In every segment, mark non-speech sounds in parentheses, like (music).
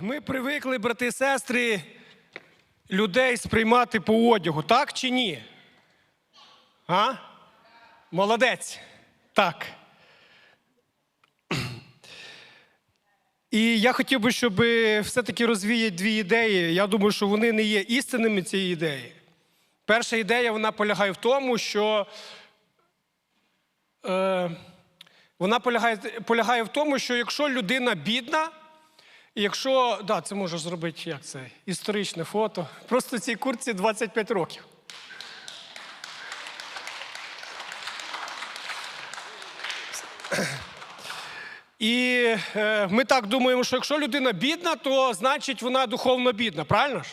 Ми привикли, брати і сестри, людей сприймати по одягу, так чи ні? А? Молодець. Так. І я хотів би, щоб все-таки розвіяти дві ідеї. Я думаю, що вони не є істинними цієї ідеї. Перша ідея вона полягає в тому, що е, вона полягає, полягає в тому, що якщо людина бідна, якщо, да, це можеш зробити як це, історичне фото. Просто цій куртці 25 років. І е, ми так думаємо, що якщо людина бідна, то значить вона духовно бідна, правильно ж?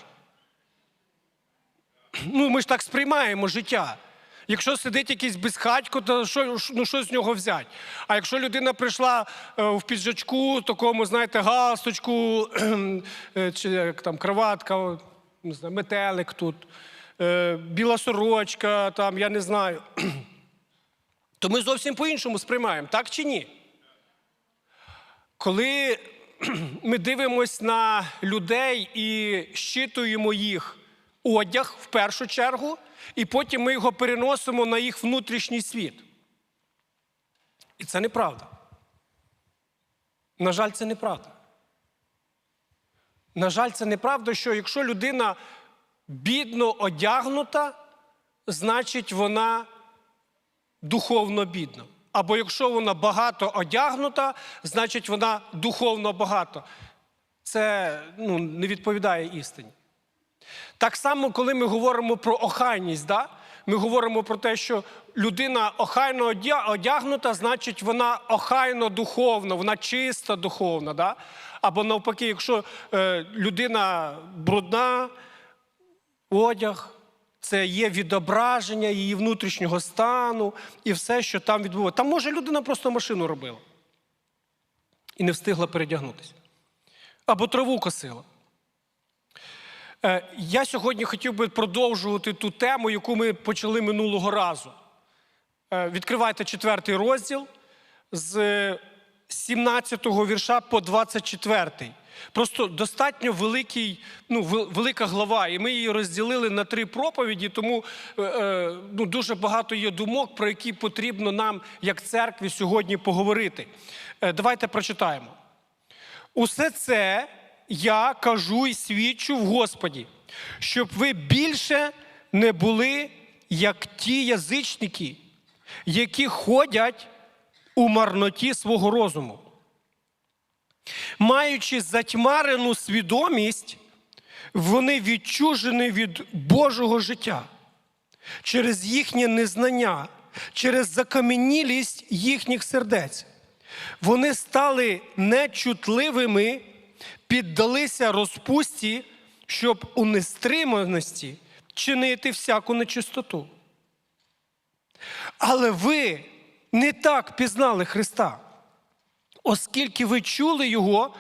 Ну, ми ж так сприймаємо життя. Якщо сидить якийсь безхатько, то що, ну, що з нього взяти? А якщо людина прийшла е, в піджачку, такому, знаєте, галстучку, (clears throat) е, чи як там кроватка, не знаю, метелик тут, е, біла сорочка, там, я не знаю, (clears throat) то ми зовсім по-іншому сприймаємо, так чи ні? Коли (clears throat) ми дивимося на людей і щитуємо їх одяг в першу чергу, і потім ми його переносимо на їх внутрішній світ. І це неправда. На жаль, це неправда. На жаль, це неправда, що якщо людина бідно одягнута, значить вона духовно бідна. Або якщо вона багато одягнута, значить вона духовно багато. Це ну, не відповідає істині. Так само, коли ми говоримо про охайність, да? ми говоримо про те, що людина охайно одягнута, значить вона охайно духовна, вона чиста духовна. Да? Або навпаки, якщо е, людина брудна, одяг, це є відображення її внутрішнього стану і все, що там відбувається. Там може людина просто машину робила і не встигла передягнутися. Або траву косила. Е, Я сьогодні хотів би продовжувати ту тему, яку ми почали минулого разу. Е, Відкривайте четвертий розділ з 17 вірша по 24. Просто достатньо великий, ну, велика глава, і ми її розділили на три проповіді, тому е, е, ну, дуже багато є думок, про які потрібно нам, як церкві, сьогодні поговорити. Е, Давайте прочитаємо. Усе це я кажу і свідчу в Господі, щоб ви більше не були як ті язичники, які ходять у марноті свого розуму. Маючи затьмарену свідомість, вони відчужені від Божого життя через їхнє незнання, через закам'янілість їхніх сердець. Вони стали нечутливими, піддалися розпусті, щоб у нестриманості чинити всяку нечистоту. Але ви не так пізнали Христа, оскільки ви чули Його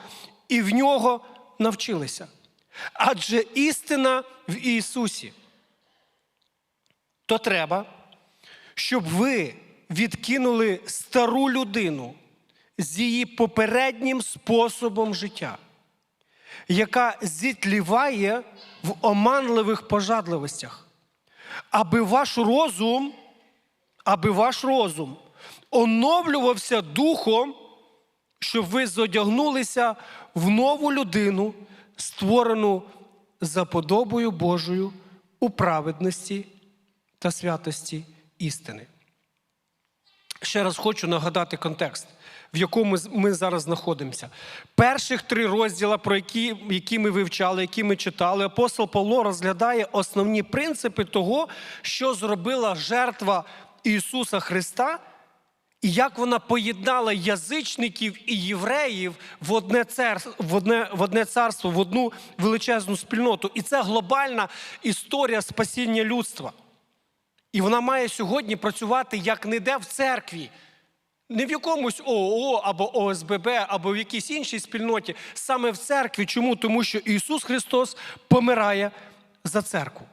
і в нього навчилися. Адже істина в Ісусі. То треба, щоб ви відкинули стару людину з її попереднім способом життя, яка зітліває в оманливих пожадливостях, аби ваш розум, аби ваш розум оновлювався духом, щоб ви зодягнулися в нову людину, створену за подобою Божою у праведності та святості істини. Ще раз хочу нагадати контекст, в якому ми зараз знаходимося. Перших три розділа, про які, які ми вивчали, які ми читали, апостол Павло розглядає основні принципи того, що зробила жертва Ісуса Христа, і як вона поєднала язичників і євреїв в одне, царство, в, одне, в одне царство, в одну величезну спільноту. І це глобальна історія спасіння людства. І вона має сьогодні працювати як не де в церкві, не в якомусь ООО або ОСББ, або в якійсь іншій спільноті, саме в церкві. Чому? Тому що Ісус Христос помирає за церкву.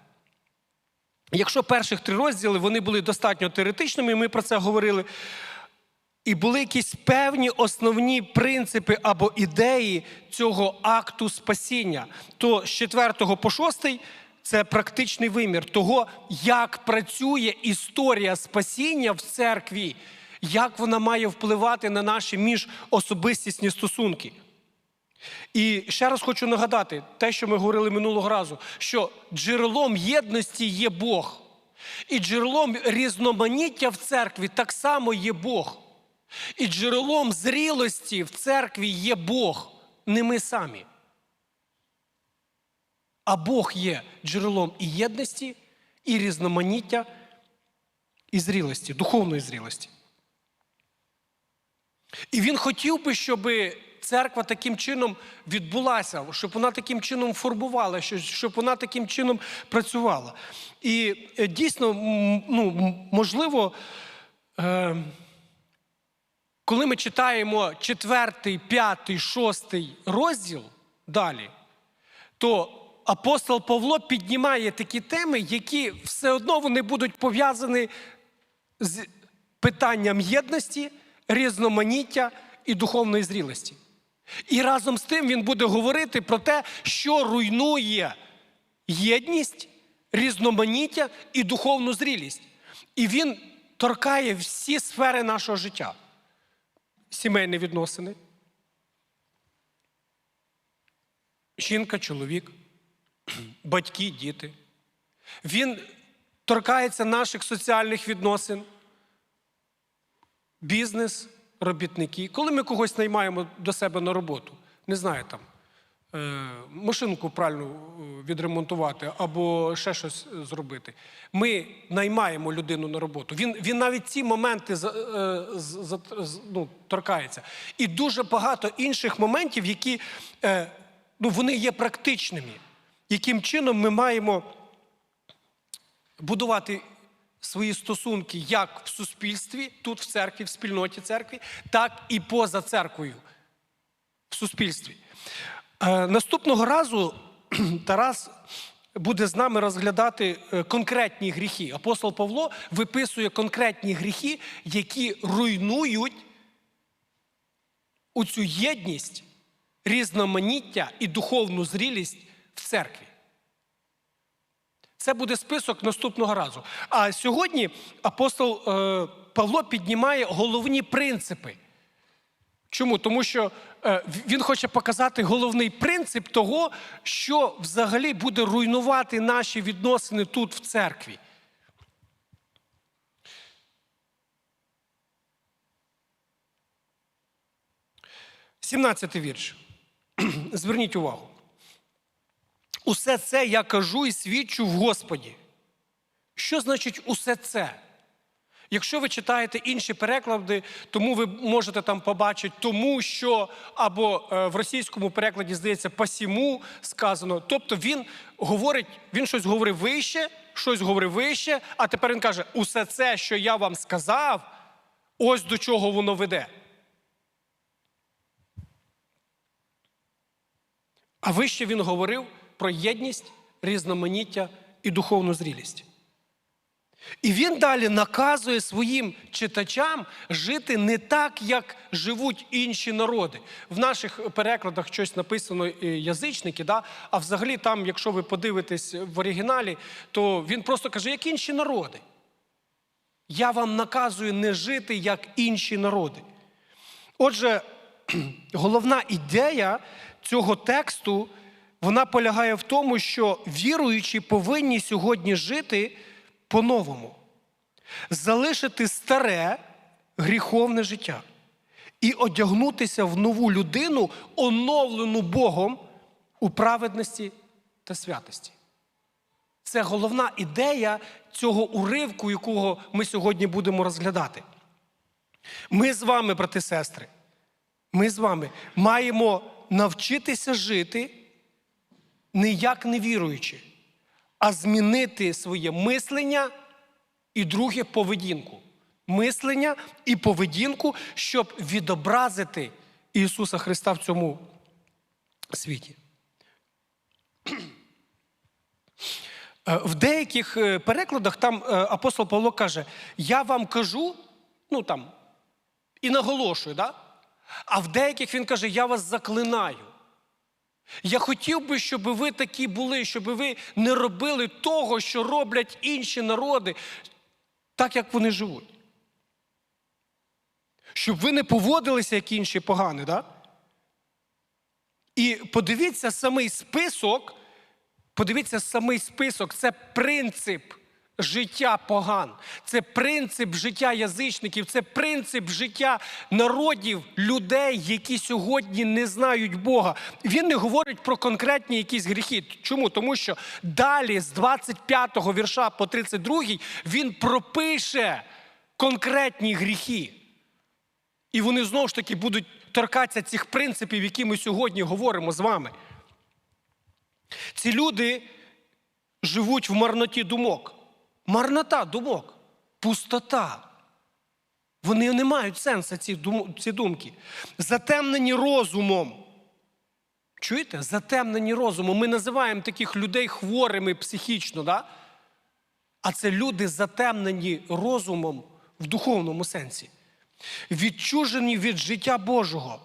Якщо перших три розділи вони були достатньо теоретичними, ми про це говорили. і були якісь певні основні принципи або ідеї цього акту спасіння, то з 4 по 6 це практичний вимір того, як працює історія спасіння в церкві, як вона має впливати на наші міжособистісні стосунки. І ще раз хочу нагадати те, що ми говорили минулого разу, що джерелом єдності є Бог. І джерелом різноманіття в церкві так само є Бог. І джерелом зрілості в церкві є Бог, не ми самі. А Бог є джерелом і єдності, і різноманіття, і зрілості, духовної зрілості. І він хотів би, щоб церква таким чином відбулася, щоб вона таким чином формувала, щоб вона таким чином працювала. І е, дійсно, ну, можливо, е, коли ми читаємо четвертий, п'ятий, шостий розділ далі, то апостол Павло піднімає такі теми, які все одно вони будуть пов'язані з питанням єдності, різноманіття і духовної зрілості. І разом з тим він буде говорити про те, що руйнує єдність, різноманіття і духовну зрілість. І він торкає всі сфери нашого життя. Сімейні відносини. Жінка, чоловік, батьки, діти. Він торкається наших соціальних відносин, бізнес робітники. Коли ми когось наймаємо до себе на роботу, не знаю там, е, машинку правильно е, відремонтувати або ще щось зробити, ми наймаємо людину на роботу. Він він навіть ці моменти е, ну, торкається. І дуже багато інших моментів, які ну, вони є практичними, яким чином ми маємо будувати свої стосунки як в суспільстві, тут в церкві, в спільноті церкві, так і поза церквою в суспільстві. Е, наступного разу (clears throat) Тарас буде з нами розглядати е, конкретні гріхи. Апостол Павло виписує конкретні гріхи, які руйнують цю єдність, різноманіття і духовну зрілість в церкві. Це буде список наступного разу. А сьогодні апостол е, Павло піднімає головні принципи. Чому? Тому що е, він хоче показати головний принцип того, що взагалі буде руйнувати наші відносини тут в церкві. Сімнадцятий вірш. (clears throat) Зверніть увагу. Усе це я кажу і свідчу в Господі. Що значить усе це? Якщо ви читаєте інші переклади, тому ви можете там побачити тому, що або е, в російському перекладі здається пасіму сказано. Тобто він говорить, він щось говорив вище, щось говорив вище, а тепер він каже: усе це, що я вам сказав, ось до чого воно веде. А вище він говорив про єдність, різноманіття і духовну зрілість. І він далі наказує своїм читачам жити не так, як живуть інші народи. В наших перекладах щось написано е, язичники, да? а взагалі, там, якщо ви подивитесь в оригіналі, то він просто каже, як інші народи. Я вам наказую не жити як інші народи. Отже, (clears throat) головна ідея цього тексту вона полягає в тому, що віруючі повинні сьогодні жити по-новому, залишити старе гріховне життя і одягнутися в нову людину, оновлену Богом у праведності та святості. Це головна ідея цього уривку, якого ми сьогодні будемо розглядати. Ми з вами, брати і сестри, ми з вами маємо навчитися жити не як невіруючи, а змінити своє мислення і друге поведінку. Мислення і поведінку, щоб відобразити Ісуса Христа в цьому світі. Е, в деяких е, перекладах там е, апостол Павло каже: Я вам кажу, ну там, І наголошую, да? а в деяких він каже: Я вас заклинаю. Я хотів би, щоб ви такі були, щоб ви не робили того, що роблять інші народи, так як вони живуть. Щоб ви не поводилися, як інші погані, да? І подивіться самий список, подивіться самий список, це принцип життя поган, це принцип життя язичників, це принцип життя народів, людей, які сьогодні не знають Бога. Він не говорить про конкретні якісь гріхи. Чому? Тому що далі, з 25 го вірша по 32, він пропише конкретні гріхи. І вони знову ж таки будуть торкатися цих принципів, які ми сьогодні говоримо з вами. Ці люди живуть в марноті думок. Марнота думок, пустота. Вони не мають сенсу, ці, ці думки. Затемнені розумом. Чуєте? Затемнені розумом. Ми називаємо таких людей хворими психічно, да? а це люди затемнені розумом в духовному сенсі відчужені від життя Божого.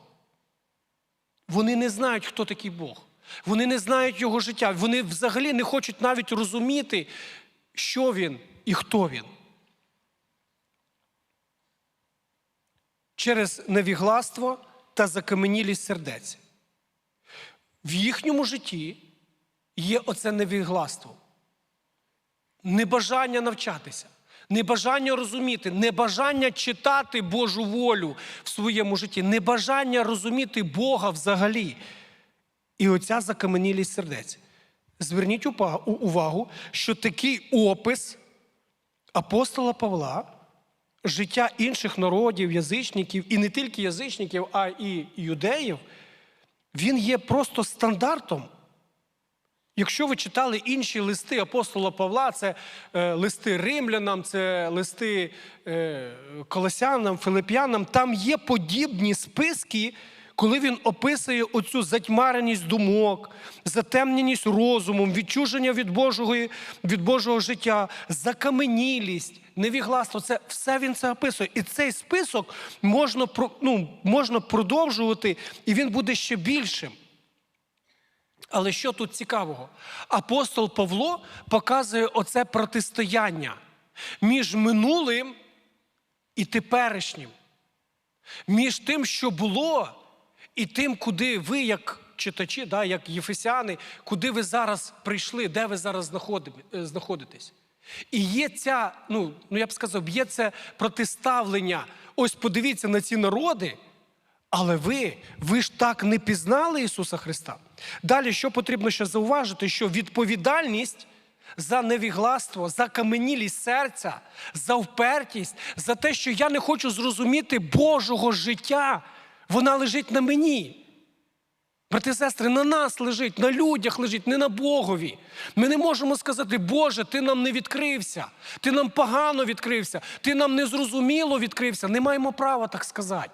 Вони не знають, хто такий Бог. Вони не знають його життя. Вони взагалі не хочуть навіть розуміти, що він і хто він. Через невігластво та закаменілість сердець. В їхньому житті є оце невігластво, небажання навчатися небажання розуміти, небажання читати Божу волю в своєму житті, небажання розуміти Бога взагалі. І оця закаменілість сердець. Зверніть увагу, що такий опис апостола Павла, життя інших народів, язичників, і не тільки язичників, а і юдеїв, він є просто стандартом. Якщо ви читали інші листи апостола Павла, це е, листи римлянам, це листи е, колосянам, филип'янам, там є подібні списки, коли він описує оцю затьмареність думок, затемненість розумом, відчуження від Божого від Божого життя, закаменілість, невігластво. Це все він це описує. І цей список можна, ну, можна продовжувати, і він буде ще більшим. Але що тут цікавого? Апостол Павло показує оце протистояння між минулим і теперішнім, між тим, що було, і тим, куди ви, як читачі, да, як єфесяни, куди ви зараз прийшли, де ви зараз е, знаходитесь. І є ця, ну, ну я б сказав, є це протиставлення. Ось подивіться на ці народи. Але ви, ви ж так не пізнали Ісуса Христа. Далі, що потрібно ще зауважити, що відповідальність за невігластво, за каменілість серця, за впертість, за те, що я не хочу зрозуміти Божого життя, вона лежить на мені. Брати і сестри, на нас лежить, на людях лежить, не на Богові. Ми не можемо сказати, Боже, ти нам не відкрився, ти нам погано відкрився, ти нам незрозуміло відкрився. Не маємо права так сказати.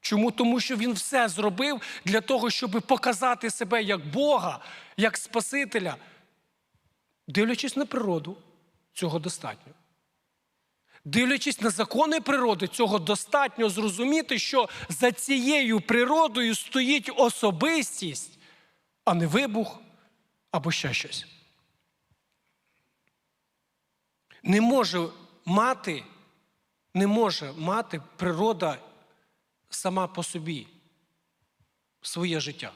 Чому? Тому що він все зробив для того, щоб показати себе як Бога, як Спасителя. Дивлячись на природу, цього достатньо. Дивлячись на закони природи, цього достатньо зрозуміти, що за цією природою стоїть особистість, а не вибух або ще щось. Не може мати, не може мати природа сама по собі своє життя.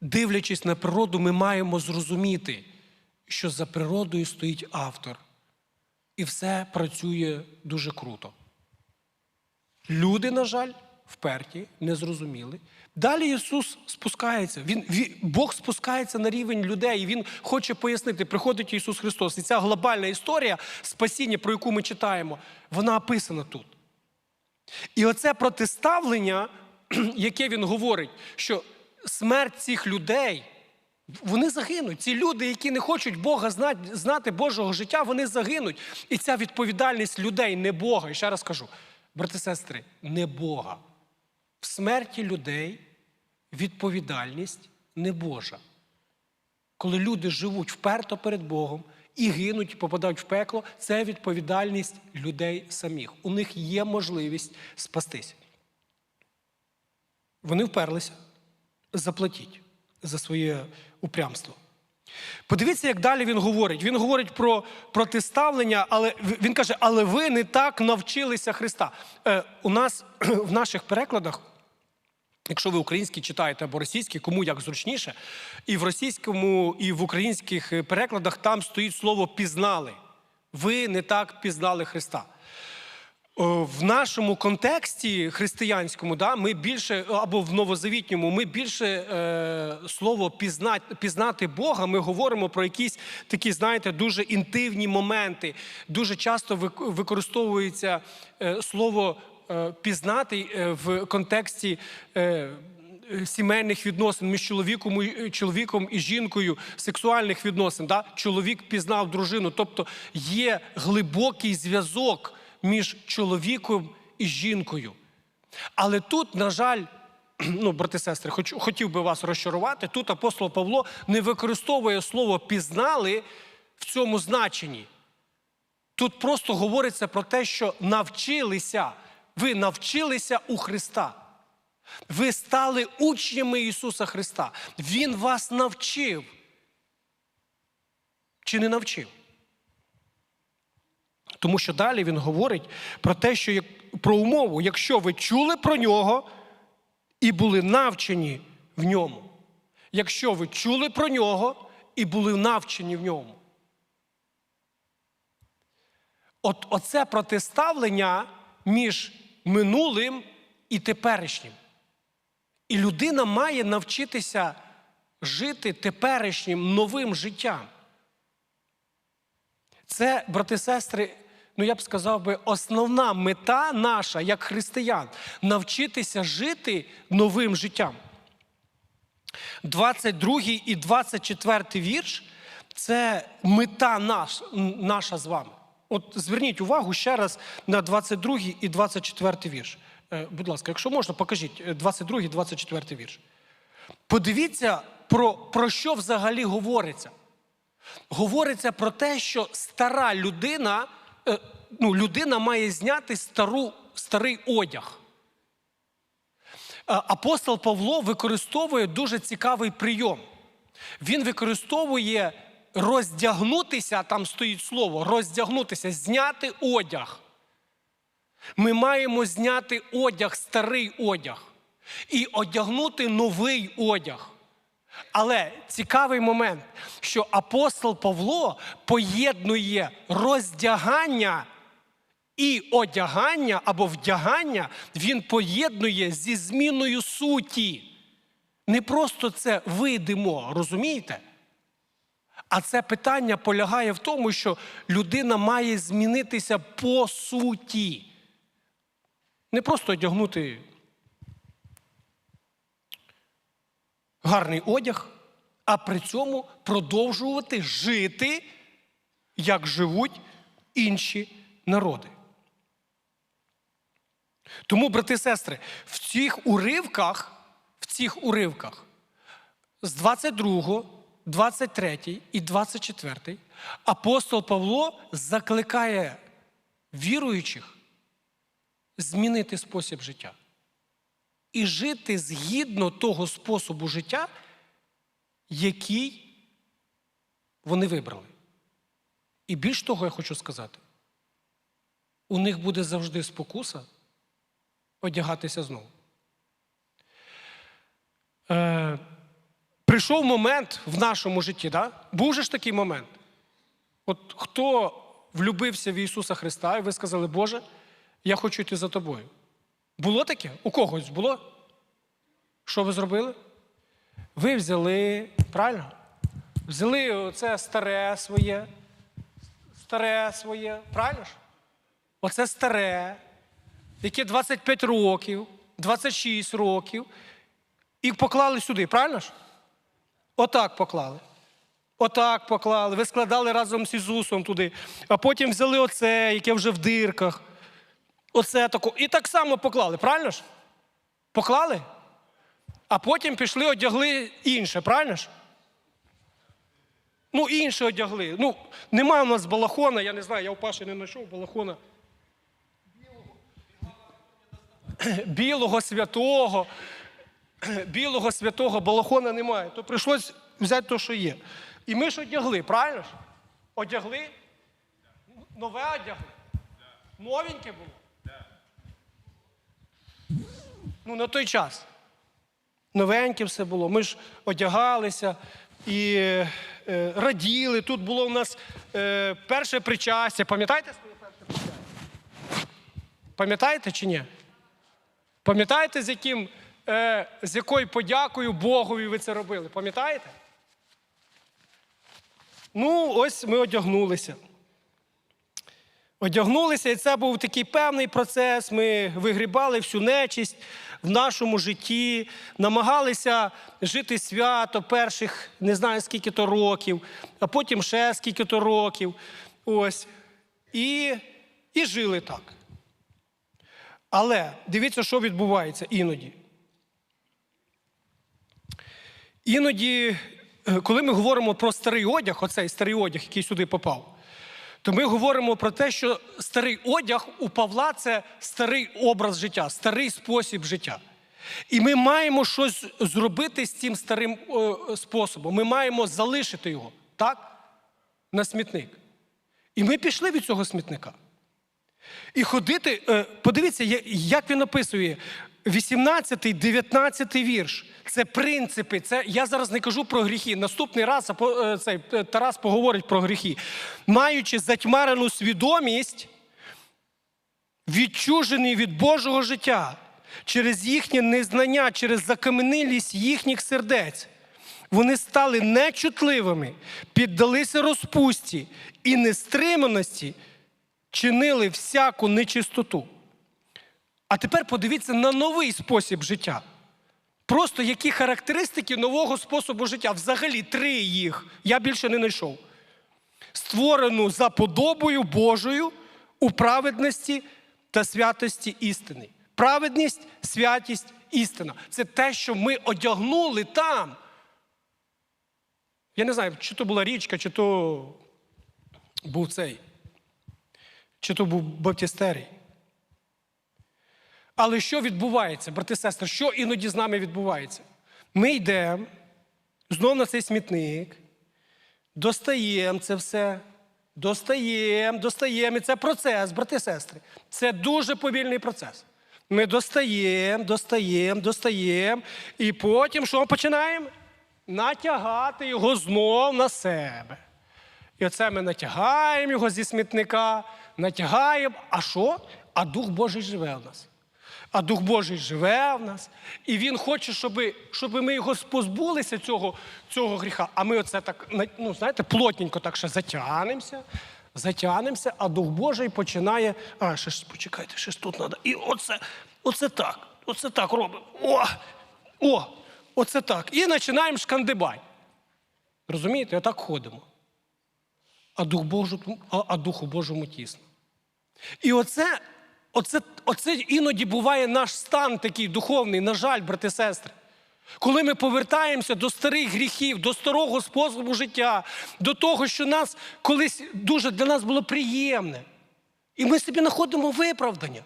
Дивлячись на природу, ми маємо зрозуміти, що за природою стоїть автор. І все працює дуже круто. Люди, на жаль, вперті, не зрозуміли. Далі Ісус спускається. Він, він, Бог спускається на рівень людей, і Він хоче пояснити, приходить Ісус Христос. І ця глобальна історія спасіння, про яку ми читаємо, вона описана тут. І оце протиставлення, (clears throat) яке він говорить, що смерть цих людей, вони загинуть. Ці люди, які не хочуть Бога знати, знати Божого життя, вони загинуть. І ця відповідальність людей не Бога. І ще раз кажу, брати сестри, не Бога. В смерті людей відповідальність не Божа. Коли люди живуть вперто перед Богом і гинуть, і попадають в пекло, це відповідальність людей самих. У них є можливість спастись. Вони вперлися, заплатіть за своє упрямство. Подивіться, як далі він говорить. Він говорить про протиставлення, але він каже: але ви не так навчилися Христа. Е, у нас (clears throat) в наших перекладах, якщо ви український читаєте або російський, кому як зручніше, і в російському, і в українських перекладах там стоїть слово пізнали. Ви не так пізнали Христа. О, В нашому контексті християнському, да, ми більше або в новозавітньому, ми більше е, слово пізнати, пізнати Бога. Ми говоримо про якісь такі, знаєте, дуже інтимні моменти. Дуже часто використовується е, слово е, пізнати е, в контексті. Е, Сімейних відносин між чоловіком чоловіком і жінкою, сексуальних відносин, да? чоловік пізнав дружину. Тобто є глибокий зв'язок між чоловіком і жінкою. Але тут, на жаль, (clears throat) ну, брати сестри, хоч, хотів би вас розчарувати, тут апостол Павло не використовує слово пізнали в цьому значенні. Тут просто говориться про те, що навчилися, ви навчилися у Христа. Ви стали учнями Ісуса Христа. Він вас навчив. Чи не навчив? Тому що далі він говорить про те, що про умову, якщо ви чули про нього і були навчені в ньому. Якщо ви чули про нього і були навчені в ньому. От оце протиставлення між минулим і теперішнім. І людина має навчитися жити теперішнім новим життям. Це, брати сестри, ну я б сказав би, основна мета наша, як християн, навчитися жити новим життям. 22 і 24 вірш це мета наш, наша з вами. От зверніть увагу ще раз на 22 і 24 вірш. Е, Будь ласка, якщо можна, покажіть е, 22 і 24 вірш. Подивіться, про, про що взагалі говориться. Говориться про те, що стара людина, ну, людина має зняти стару, старий одяг. Е, Апостол Павло використовує дуже цікавий прийом. Він використовує роздягнутися, там стоїть слово, роздягнутися, зняти одяг. Ми маємо зняти одяг, старий одяг, і одягнути новий одяг. Але цікавий момент, що апостол Павло поєднує роздягання і одягання або вдягання, він поєднує зі зміною суті. Не просто це видимо, розумієте? А це питання полягає в тому, що людина має змінитися по суті. Не просто одягнути гарний одяг, а при цьому продовжувати жити, як живуть інші народи. Тому, брати і сестри, в цих уривках, в цих уривках з 22, 23 і 24 апостол Павло закликає віруючих змінити спосіб життя і жити згідно того способу життя, який вони вибрали. І більш того, я хочу сказати, у них буде завжди спокуса одягатися знову. Е, прийшов момент в нашому житті, да? був же ж такий момент. От хто влюбився в Ісуса Христа, і ви сказали, Боже, я хочу йти за тобою. Було таке? У когось було? Що ви зробили? Ви взяли, правильно? Взяли оце старе своє, старе своє, правильно ж? Оце старе, яке 25 років, 26 років, і поклали сюди, правильно ж? Отак поклали. Отак поклали. Ви складали разом з Ісусом туди, а потім взяли оце, яке вже в дирках. Оце тако. І так само поклали, правильно ж? Поклали? А потім пішли, одягли інше, правильно ж? Ну, інше одягли. Ну, немає у нас балахона, я не знаю, я у Паші не знайшов балахона. Білого святого. Білого святого балахона немає. То прийшлось взяти те, що є. І ми ж одягли, правильно ж? Одягли? Нове одягли? Новеньке було? Ну, на той час. Новеньке все було. Ми ж одягалися і е, раділи. Тут було у нас е, перше причастя. Пам'ятаєте своє перше причастя? Пам'ятаєте чи ні? Пам'ятаєте, з яким, е, з якою подякою Богові ви це робили? Пам'ятаєте? Ну, ось ми одягнулися. Одягнулися, і це був такий певний процес. Ми вигрібали всю нечисть в нашому житті, намагалися жити свято перших не знаю скільки то років, а потім ще скільки то років. Ось. І, і жили так. Але дивіться, що відбувається іноді. Іноді, е, коли ми говоримо про старий одяг, оцей старий одяг, який сюди попав, то ми говоримо про те, що старий одяг у Павла це старий образ життя, старий спосіб життя. І ми маємо щось зробити з цим старим е, способом. Ми маємо залишити його, так? На смітник. І ми пішли від цього смітника. І ходити, е, подивіться, як він описує 18, 19 вірш. Це принципи. Це я зараз не кажу про гріхи. Наступний раз е, цей е, Тарас поговорить про гріхи. Маючи затьмарену свідомість, відчужений від Божого життя через їхнє незнання, через закаменилість їхніх сердець. Вони стали нечутливими, піддалися розпусті і нестриманості, чинили всяку нечистоту. А тепер подивіться на новий спосіб життя. Просто які характеристики нового способу життя. Взагалі три їх я більше не знайшов. Створену за подобою Божою у праведності та святості істини. Праведність, святість, істина. Це те, що ми одягнули там. Я не знаю, чи то була річка, чи то був цей, чи то був Баптістерій. Але що відбувається, брати і сестри, що іноді з нами відбувається? Ми йдемо знов на цей смітник, достаємо це все, достаємо, достаємо. І це процес, брати і сестри. Це дуже повільний процес. Ми достаємо, достаємо, достаємо, і потім що починаємо? Натягати його знов на себе. І оце ми натягаємо його зі смітника, натягаємо. А що? А Дух Божий живе в нас. А Дух Божий живе в нас. І Він хоче, щоб, щоб ми його позбулися цього, цього гріха. А ми оце так, ну, знаєте, плотненько так ще затягнемося, затягнемося, а Дух Божий починає. А, ще ж почекайте, ще ж тут треба. І оце, оце так, оце так робимо. О! О! Оце так. І починаємо шкандибай. Розумієте, отак ходимо. А, Дух Божу, а, а Духу Божому тісно. І оце, оце, оце іноді буває наш стан такий духовний, на жаль, брати сестри. Коли ми повертаємося до старих гріхів, до старого способу життя, до того, що нас колись дуже для нас було приємне. І ми собі знаходимо виправдання.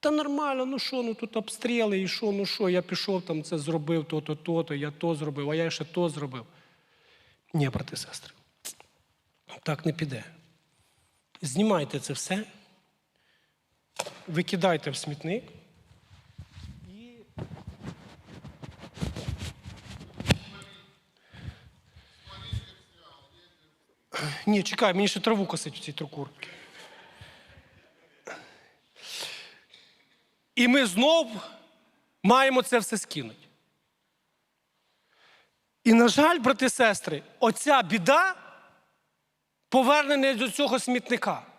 Та нормально, ну що, ну тут обстріли, і що, ну що, я пішов там це зробив, то-то, то-то, я то зробив, а я ще то зробив. Ні, брати сестри, так не піде. Знімайте це все, викидайте в смітник. Ні, чекай, мені ще траву косить в цій трукурці. І ми знов маємо це все скинути. І, на жаль, брати і сестри, оця біда повернення до цього смітника.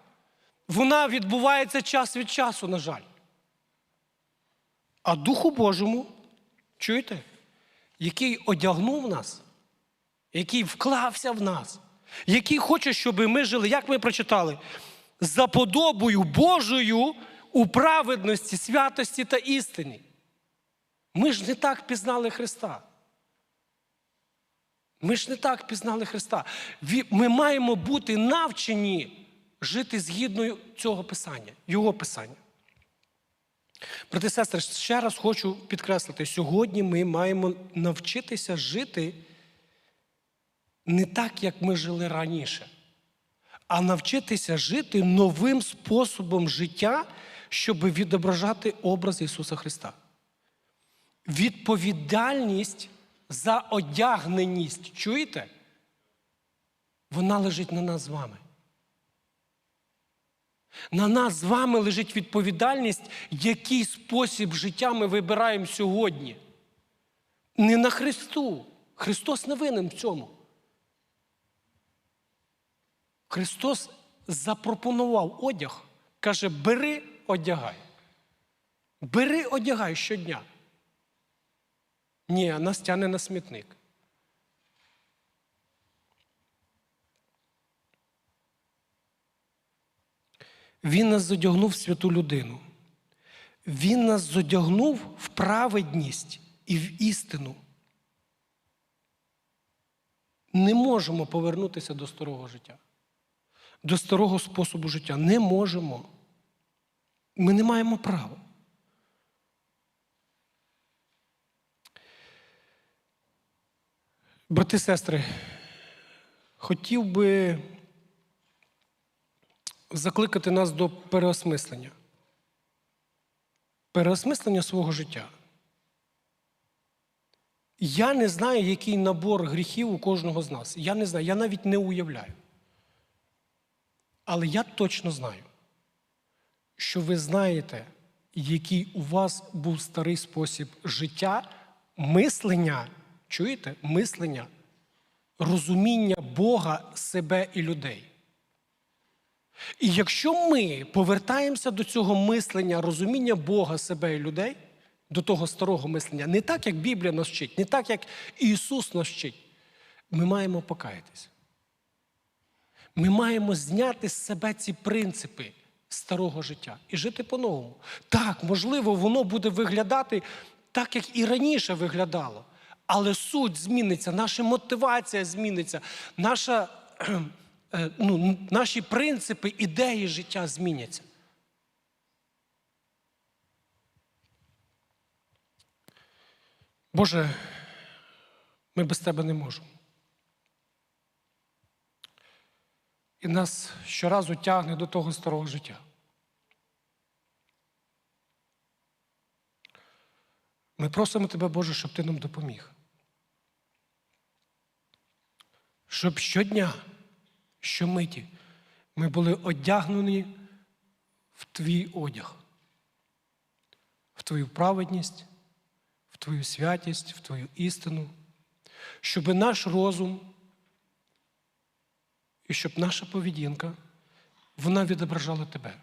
Вона відбувається час від часу, на жаль. А Духу Божому, чуєте, який одягнув нас, який вклався в нас, який хоче, щоб ми жили, як ми прочитали, за подобою Божою у праведності, святості та істині. Ми ж не так пізнали Христа. Ми ж не так пізнали Христа. Ми маємо бути навчені жити згідно цього писання, Його писання. Брати сестри, ще раз хочу підкреслити: сьогодні ми маємо навчитися жити не так, як ми жили раніше, а навчитися жити новим способом життя, щоб відображати образ Ісуса Христа. Відповідальність за одягненість, чуєте? Вона лежить на нас з вами. На нас з вами лежить відповідальність, який спосіб життя ми вибираємо сьогодні. Не на Христу. Христос не винен в цьому. Христос запропонував одяг, каже: бери, одягай. Бери, одягай щодня. Ні, нас тяне на смітник. Він нас зодягнув в святу людину. Він нас зодягнув в праведність і в істину. Не можемо повернутися до старого життя, до старого способу життя. Не можемо. Ми не маємо права. Брати сестри, хотів би закликати нас до переосмислення. Переосмислення свого життя. Я не знаю, який набор гріхів у кожного з нас. Я не знаю, я навіть не уявляю. Але я точно знаю, що ви знаєте, який у вас був старий спосіб життя, мислення, чуєте? Мислення, розуміння Бога, себе і людей. І якщо ми повертаємося до цього мислення, розуміння Бога, себе і людей, до того старого мислення, не так, як Біблія нас вчить, не так, як Ісус нас вчить, ми маємо покаятися. Ми маємо зняти з себе ці принципи старого життя і жити по-новому. Так, можливо, воно буде виглядати так, як і раніше виглядало. Але суть зміниться, наша мотивація зміниться, наша, ну, наші принципи, ідеї життя зміняться. Боже, ми без Тебе не можемо. І нас щоразу тягне до того старого життя. Ми просимо Тебе, Боже, щоб Ти нам допоміг. Щоб щодня, щомиті ми були одягнені в Твій одяг, в Твою праведність, в Твою святість, в Твою істину, щоб наш розум і щоб наша поведінка вона відображала Тебе.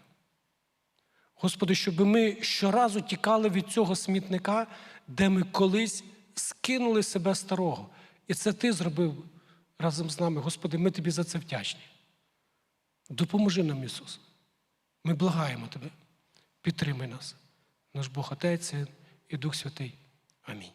Господи, щоб ми щоразу тікали від цього смітника, де ми колись скинули себе старого. І це Ти зробив разом з нами. Господи, ми Тобі за це вдячні. Допоможи нам, Ісус. Ми благаємо Тебе. Підтримай нас, наш Бог Отець і Дух Святий. Амінь.